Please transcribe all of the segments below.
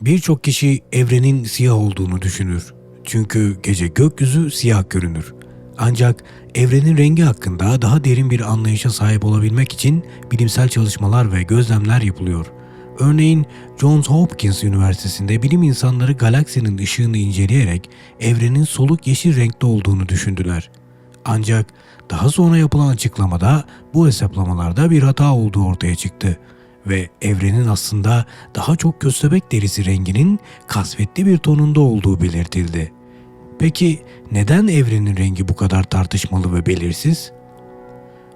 Birçok kişi evrenin siyah olduğunu düşünür. Çünkü gece gökyüzü siyah görünür. Ancak evrenin rengi hakkında daha derin bir anlayışa sahip olabilmek için bilimsel çalışmalar ve gözlemler yapılıyor. Örneğin Johns Hopkins Üniversitesi'nde bilim insanları galaksinin ışığını inceleyerek evrenin soluk yeşil renkte olduğunu düşündüler. Ancak daha sonra yapılan açıklamada bu hesaplamalarda bir hata olduğu ortaya çıktı ve evrenin aslında daha çok köstebek derisi renginin kasvetli bir tonunda olduğu belirtildi. Peki neden evrenin rengi bu kadar tartışmalı ve belirsiz?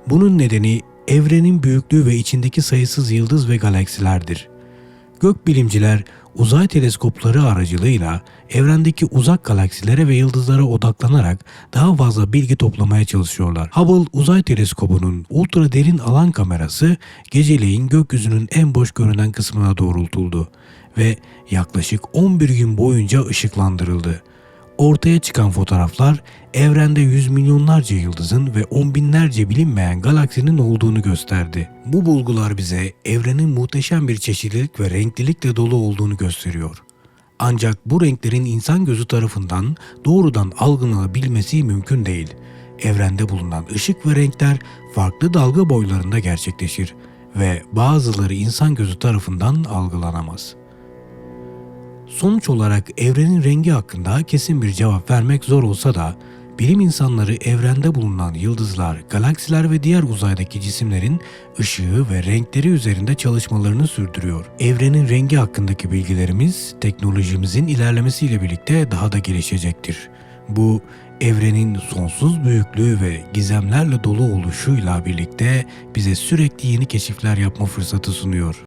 Bunun nedeni evrenin büyüklüğü ve içindeki sayısız yıldız ve galaksilerdir. Gökbilimciler uzay teleskopları aracılığıyla evrendeki uzak galaksilere ve yıldızlara odaklanarak daha fazla bilgi toplamaya çalışıyorlar. Hubble Uzay Teleskobu'nun ultra derin alan kamerası geceleyin gökyüzünün en boş görünen kısmına doğrultuldu ve yaklaşık 11 gün boyunca ışıklandırıldı. Ortaya çıkan fotoğraflar evrende yüz milyonlarca yıldızın ve on binlerce bilinmeyen galaksinin olduğunu gösterdi. Bu bulgular bize evrenin muhteşem bir çeşitlilik ve renklilikle dolu olduğunu gösteriyor. Ancak bu renklerin insan gözü tarafından doğrudan algılanabilmesi mümkün değil. Evrende bulunan ışık ve renkler farklı dalga boylarında gerçekleşir ve bazıları insan gözü tarafından algılanamaz. Sonuç olarak evrenin rengi hakkında kesin bir cevap vermek zor olsa da bilim insanları evrende bulunan yıldızlar, galaksiler ve diğer uzaydaki cisimlerin ışığı ve renkleri üzerinde çalışmalarını sürdürüyor. Evrenin rengi hakkındaki bilgilerimiz teknolojimizin ilerlemesiyle birlikte daha da gelişecektir. Bu evrenin sonsuz büyüklüğü ve gizemlerle dolu oluşuyla birlikte bize sürekli yeni keşifler yapma fırsatı sunuyor.